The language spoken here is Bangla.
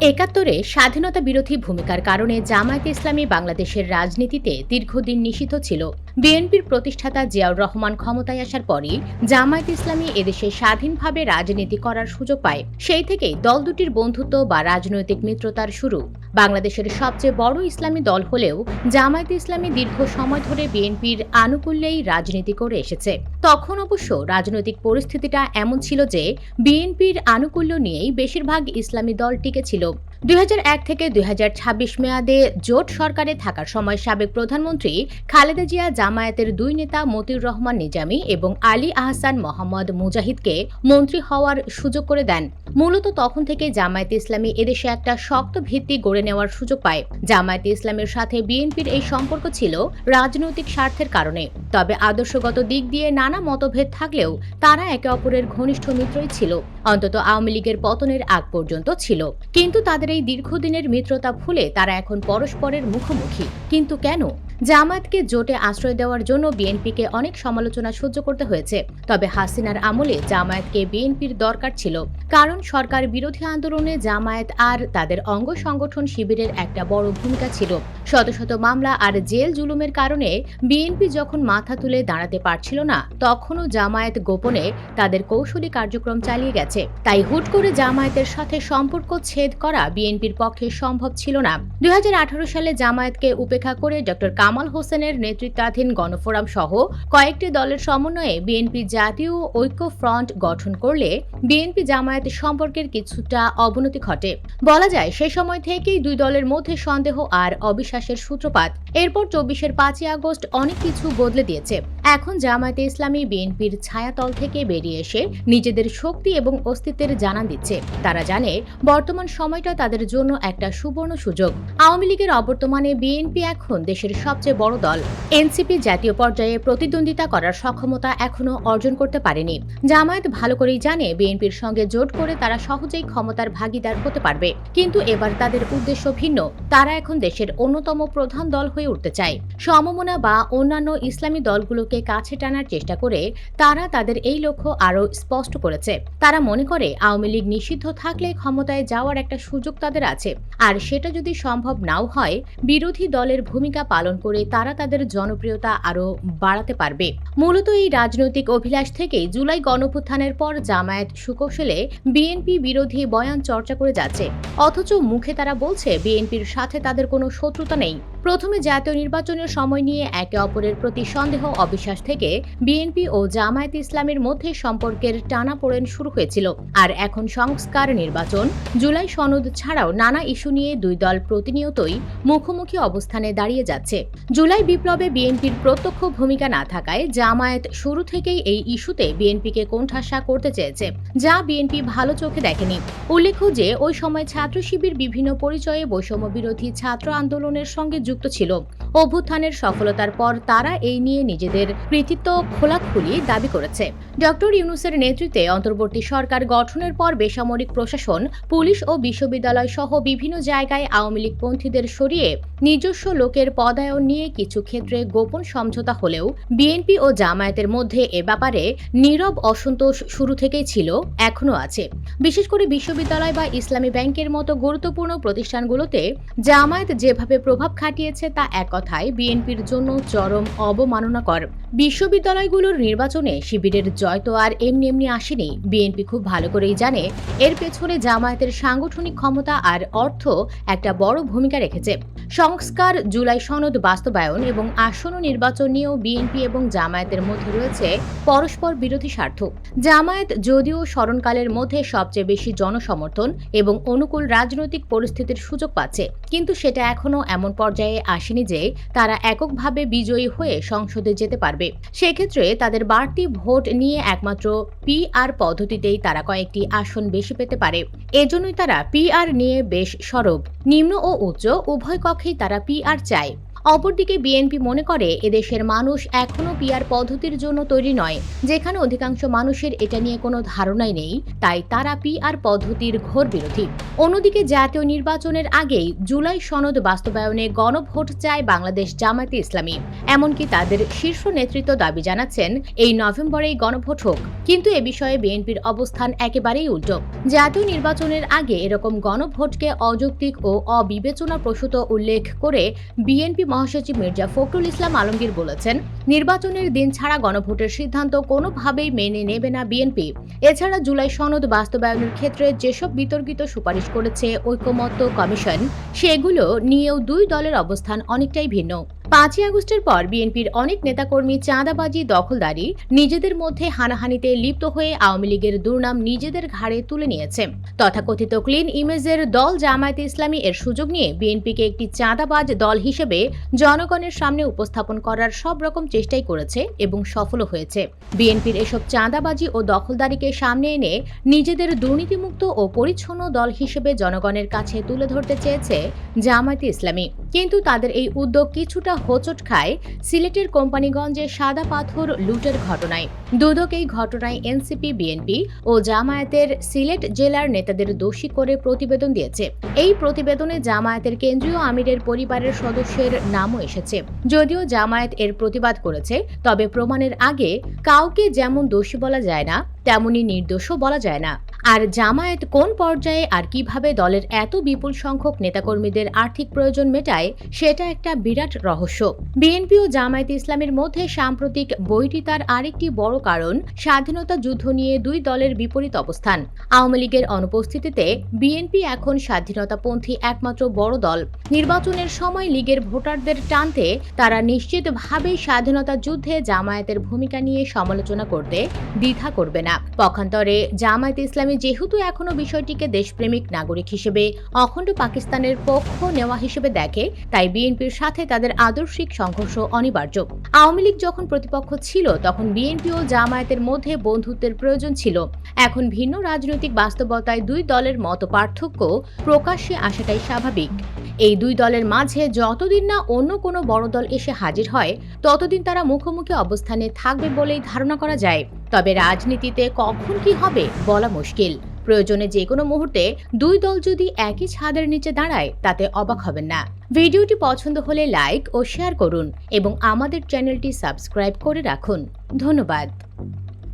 একাত্তরে স্বাধীনতা বিরোধী ভূমিকার কারণে জামায়াত ইসলামী বাংলাদেশের রাজনীতিতে দীর্ঘদিন নিষিদ্ধ ছিল। বিএনপির প্রতিষ্ঠাতা জিয়াউর রহমান ক্ষমতায় আসার পরই জামায়াত ইসলামী এদেশে স্বাধীনভাবে রাজনীতি করার সুযোগ পায়। সেই থেকেই দল দুটির বন্ধুত্ব বা রাজনৈতিক মিত্রতার শুরু। বাংলাদেশের সবচেয়ে বড় ইসলামী দল হলেও জামায়াত ইসলামী দীর্ঘ সময় ধরে বিএনপির আনুকূল্যেই রাজনীতি করে এসেছে। তখন অবশ্য রাজনৈতিক পরিস্থিতিটা এমন ছিল যে বিএনপির আনুকূল্য নিয়েই বেশিরভাগ ইসলামী দল টিকে ছিল। দুই হাজার এক থেকে দুই হাজার ছাব্বিশ মেয়াদে জোট সরকারে থাকার সময় সাবেক প্রধানমন্ত্রী খালেদা জিয়া জামায়াতের দুই নেতা মতিউর রহমান নিজামী এবং আলী আহসান মোহাম্মদ মুজাহিদকে মন্ত্রী হওয়ার সুযোগ করে দেন। মূলত তখন থেকে জামায়াতে ইসলামী এদেশে একটা শক্ত ভিত্তি গড়ে নেওয়ার সুযোগ পায়। জামায়াতে ইসলামের সাথে বিএনপির এই সম্পর্ক ছিল রাজনৈতিক স্বার্থের কারণে। তবে আদর্শগত দিক দিয়ে নানা মতভেদ থাকলেও তারা একে অপরের ঘনিষ্ঠ মিত্রই ছিল। অন্তত আওয়ামী লীগের পতনের আগ পর্যন্ত ছিল। কিন্তু তাদের এই দীর্ঘদিনের মিত্রতা ভুলে তারা এখন পরস্পরের মুখোমুখি। কিন্তু কেন? জামায়াতকে জোটে আশ্রয় দেওয়ার জন্য বিএনপিকে অনেক সমালোচনা সহ্য করতে হয়েছে। তবে হাসিনার আমলে জামায়াতকে বিএনপির দরকার ছিল। কারণ সরকার বিরোধী আন্দোলনে জামায়াত আর তাদের অঙ্গ সংগঠন শিবিরের একটা বড় ভূমিকা ছিল। শত শত মামলা আর জেল জুলুমের কারণে বিএনপি যখন মাথা তুলে দাঁড়াতে পারছিল না, তখনও জামায়াত গোপনে তাদের কৌশলী কার্যক্রম চালিয়ে গেছে। তাই হুট করে জামায়াতের সাথে সম্পর্ক ছেদ করা বিএনপির পক্ষে সম্ভব ছিল না। দুই হাজার আঠারো সালে জামায়াতকে উপেক্ষা করে ডক্টর কামাল হোসেনের নেতৃত্বাধীন গণফোরাম সহ কয়েকটি দলের সমন্বয়ে বিএনপি জাতীয় ঐক্য ফ্রন্ট গঠন করলে বিএনপি জামায়াত সম্পর্কের কিছুটা অবনতি ঘটে। বলা যায়, সে সময় থেকেই দুই দলের মধ্যে সন্দেহ আর অবিশ্বাসের সূত্রপাত। এরপর চব্বিশের পাঁচই আগস্ট অনেক কিছু বদলে দিয়েছে। এখন জামায়াতে ইসলামী বিএনপির ছায়াতল থেকে বেরিয়ে এসে নিজেদের শক্তি এবং অস্তিত্বের জানান দিচ্ছে। তারা জানে, বর্তমান সময়টা তাদের জন্য একটা সুবর্ণ সুযোগ। আওয়ামী লীগের অবর্তমানে বিএনপি এখন দেশের সবচেয়ে বড় দল। এনসিপি জাতীয় পর্যায়ে প্রতিদ্বন্দ্বিতা করার সক্ষমতা এখনও অর্জন করতে পারেনি। জামায়াত ভালো করেই জানে, বিএনপির সঙ্গে জোট করে তারা সহজেই ক্ষমতার ভাগিদার হতে পারবে। কিন্তু এবার তাদের উদ্দেশ্য ভিন্ন। তারা এখন দেশের অন্যতম প্রধান দল হয়ে উঠতে চায়। সমমনা বা অন্যান্য ইসলামী দলগুলোকে কাছে টানার চেষ্টা করে তারা তাদের এই লক্ষ্য আরও স্পষ্ট করেছে। তারা মনে করে, আওয়ামী লীগ নিষিদ্ধ থাকলে ক্ষমতায় যাওয়ার একটা সুযোগ তাদের আছে। আর সেটা যদি সম্ভব নাও হয়, বিরোধী দলের ভূমিকা পালন করে তারা তাদের জনপ্রিয়তা আরও বাড়াতে পারবে। মূলত এই রাজনৈতিক অভিলাষ থেকেই জুলাই গণপুত্থানের পর জামায়াত সুকৌশলে বিএনপি বিরোধী বয়ান চর্চা করে যাচ্ছে। অথচ মুখে তারা বলছে, বিএনপির সাথে তাদের কোনো শত্রুতা নেই। প্রথমে জাতীয় নির্বাচনের সময় নিয়ে একে অপরের প্রতি সন্দেহ, অবিশ্বাস থেকে বিএনপি ও জামায়াত ইসলামের মধ্যে সম্পর্কের টানাপোড়েন শুরু হয়েছিল। আর এখন সংস্কার নির্বাচন, জুলাই সনদ ছাড়াও নানা ইস্যু নিয়ে দুই দল প্রতিনিয়তই মুখোমুখি অবস্থানে দাঁড়িয়ে যাচ্ছে। জুলাই বিপ্লবে বিএনপির প্রত্যক্ষ ভূমিকা না থাকায় জামায়াত শুরু থেকেই এই ইস্যুতে বিএনপিকে কোণঠাসা করতে চেয়েছে, যা বিএনপি ভালো চোখে দেখেনি। উল্লেখ্য যে, ওই সময় ছাত্র শিবির বিভিন্ন পরিচয়ে বৈষম্য বিরোধী ছাত্র আন্দোলনের সঙ্গে যুক্ত ছিল। অভ্যুত্থানের সফলতার পর তারা এই নিয়ে নিজেদের কৃতিত্ব খোলাখুলি দাবি করেছে। ডক্টর ইউনুসের নেতৃত্বে অন্তর্বর্তী সরকার গঠনের পর বেসামরিক প্রশাসন, পুলিশ ও বিশ্ববিদ্যালয় সহ বিভিন্ন জায়গায় আওয়ামী লীগপন্থীদের সরিয়ে নিজস্ব লোকের পদায়ন নিয়ে কিছু ক্ষেত্রে গোপন সমঝোতা হলেও বিএনপি ও জামায়াতের মধ্যে এ ব্যাপারে নীরব অসন্তোষ শুরু থেকেই ছিল, এখনও আছে। বিশেষ করে বিশ্ববিদ্যালয় বা ইসলামী ব্যাংকের মতো গুরুত্বপূর্ণ প্রতিষ্ঠানগুলোতে জামায়াত যেভাবে প্রভাব খাটিয়েছে তা এক কথায়, বিএনপির জন্য চরম অবমাননাকর। বিশ্ববিদ্যালয়গুলোর নির্বাচনে শিবিরের জয় তো আর এমনি এমনি আসেনি। বিএনপি খুব ভালো করেই জানে, এর পেছনে জামায়াতের সাংগঠনিক ক্ষমতা আর অর্থ একটা বড় ভূমিকা রেখেছে। সংস্কার, জুলাই সনদ বাস্তবায়ন এবং আসন্ন নির্বাচন নিয়েও বিএনপি এবং জামায়াতের মধ্যে রয়েছে পরস্পর বিরোধী স্বার্থ। জামায়াত যদিও স্মরণকালের মধ্যে সবচেয়ে বেশি জনসমর্থন এবং অনুকূল রাজনৈতিক পরিস্থিতির সুযোগ পাচ্ছে, কিন্তু সেটা এখনও এমন পর্যায়ে আসেনি যে তারা এককভাবে বিজয়ী হয়ে সংসদে যেতে পারবে। সেক্ষেত্রে তাদের বাড়তি ভোট নিয়ে একমাত্র পি আর পদ্ধতিতেই তারা কয়েকটি আসন বেশি পেতে পারে। এজন্যই তারা পি আর নিয়ে বেশ সরব। নিম্ন ও উচ্চ, উভয় কক্ষেই তারা পি আর চায়। অপরদিকে বিএনপি মনে করে, এদেশের মানুষ এখনও পিয়ার পদ্ধতির জন্য তৈরি নয়, যেখানে অধিকাংশ মানুষের এটা নিয়ে কোনো ধারণাই নেই, তাই তারা পিআর পদ্ধতির ঘোর বিরোধী। অন্যদিকে জাতীয় নির্বাচনের আগেই জুলাই সনদ বাস্তবায়নে গণভোট চায় বাংলাদেশ জামায়াতে ইসলামী। এমনকি তাদের শীর্ষ নেতৃত্ব দাবি জানাচ্ছেন, এই নভেম্বরেই গণভোট হোক। কিন্তু এ বিষয়ে বিএনপির অবস্থান একেবারেই উল্টো। জাতীয় নির্বাচনের আগে এরকম গণভোটকে অযৌক্তিক ও অবিবেচনা প্রসূত উল্লেখ করে বিএনপি মহাসচিব মির্জা ফখরুল ইসলাম আলমগীর বলেছেন, নির্বাচনের দিন ছাড়া গণভোটের সিদ্ধান্ত কোনোভাবেই মেনে নেবে না বিএনপি। এছাড়া জুলাই সনদ বাস্তবায়নের ক্ষেত্রে যেসব বিতর্কিত সুপারিশ করেছে ঐকমত্য কমিশন, সেগুলো নিয়েও দুই দলের অবস্থান অনেকটাই ভিন্ন। পাঁচই আগস্টের পর বিএনপির অনেক নেতাকর্মী, চাঁদাবাজি, দখলদারি নিজেদের মধ্যে হানাহানিতে লিপ্ত হয়ে আওয়ামী লীগের দুর্নাম নিজেদের ঘাড়ে তুলে নিয়েছে। তথাকথিত ক্লিন ইমেজের দল জামায়াতে ইসলামী এর সুযোগ নিয়ে বিএনপিকে একটি চাঁদাবাজ দল হিসেবে জনগণের সামনে উপস্থাপন করার সব রকম চেষ্টাই করেছে এবং সফলও হয়েছে। বিএনপির এসব চাঁদাবাজি ও দখলদারিকে সামনে এনে নিজেদের দুর্নীতিমুক্ত ও পরিচ্ছন্ন দল হিসেবে জনগণের কাছে তুলে ধরতে চেয়েছে জামায়াতে ইসলামী। কিন্তু তাদের এই উদ্যোগ কিছুটা হোঁচট খায় সিলেটের কোম্পানিগঞ্জে সাদা পাথর লুটের ঘটনায়। দুদক এই ঘটনায় এনসিপি, বিএনপি ও জামায়াতের সিলেট জেলার নেতাদের দোষী করে প্রতিবেদন দিয়েছে। এই প্রতিবেদনে জামায়াতের কেন্দ্রীয় আমিরের পরিবারের সদস্যের নামও এসেছে। যদিও জামায়াত এর প্রতিবাদ করেছে, তবে প্রমাণের আগে কাউকে যেমন দোষী বলা যায় না তেমনি নির্দোষও বলা যায় না। আর জামায়াত কোন পর্যায়ে আর কীভাবে দলের এত বিপুল সংখ্যক নেতাকর্মীদের আর্থিক প্রয়োজন মেটায়, সেটা একটা বিরাট রহস্য। বিএনপি ও জামায়াত ইসলামের মধ্যে সাম্প্রতিক বৈরিতার আরেকটি বড় কারণ, স্বাধীনতা যুদ্ধ নিয়ে দুই দলের বিপরীত অবস্থান। আওয়ামী লীগের অনুপস্থিতিতে বিএনপি এখন স্বাধীনতাপন্থী একমাত্র বড় দল। নির্বাচনের সময় লীগের ভোটারদের টানতে তারা নিশ্চিতভাবেই স্বাধীনতা যুদ্ধে জামায়াতের ভূমিকা নিয়ে সমালোচনা করতে দ্বিধা করবে না। পক্ষান্তরে জামায়াত ইসলামী যেহেতু এখনও বিষয়টিকে দেশপ্রেমিক নাগরিক হিসেবে অখণ্ড পাকিস্তানের পক্ষ নেওয়া হিসেবে দেখে, তাই বিএনপির সাথে তাদের আদর্শিক সংঘর্ষ অনিবার্য। আওয়ামী লীগ যখন প্রতিপক্ষ ছিল, তখন বিএনপি ও জামায়াতের মধ্যে বন্ধুত্বের প্রয়োজন ছিল। এখন ভিন্ন রাজনৈতিক বাস্তবতায় দুই দলের মত পার্থক্য প্রকাশ্যে আসাটাই স্বাভাবিক। এই দুই দলের মাঝে যতদিন না অন্য কোনো বড় দল এসে হাজির হয়, ততদিন তারা মুখোমুখি অবস্থানে থাকবে বলেই ধারণা করা যায়। তবে রাজনীতিতে কখন কি হবে বলা মুশকিল। প্রয়োজনে যে কোনো মুহূর্তে দুই দল যদি একই ছাদের নিচে দাঁড়ায়, তাতে অবাক হবেন না। ভিডিওটি পছন্দ হলে লাইক ও শেয়ার করুন এবং আমাদের চ্যানেলটি সাবস্ক্রাইব করে রাখুন। ধন্যবাদ।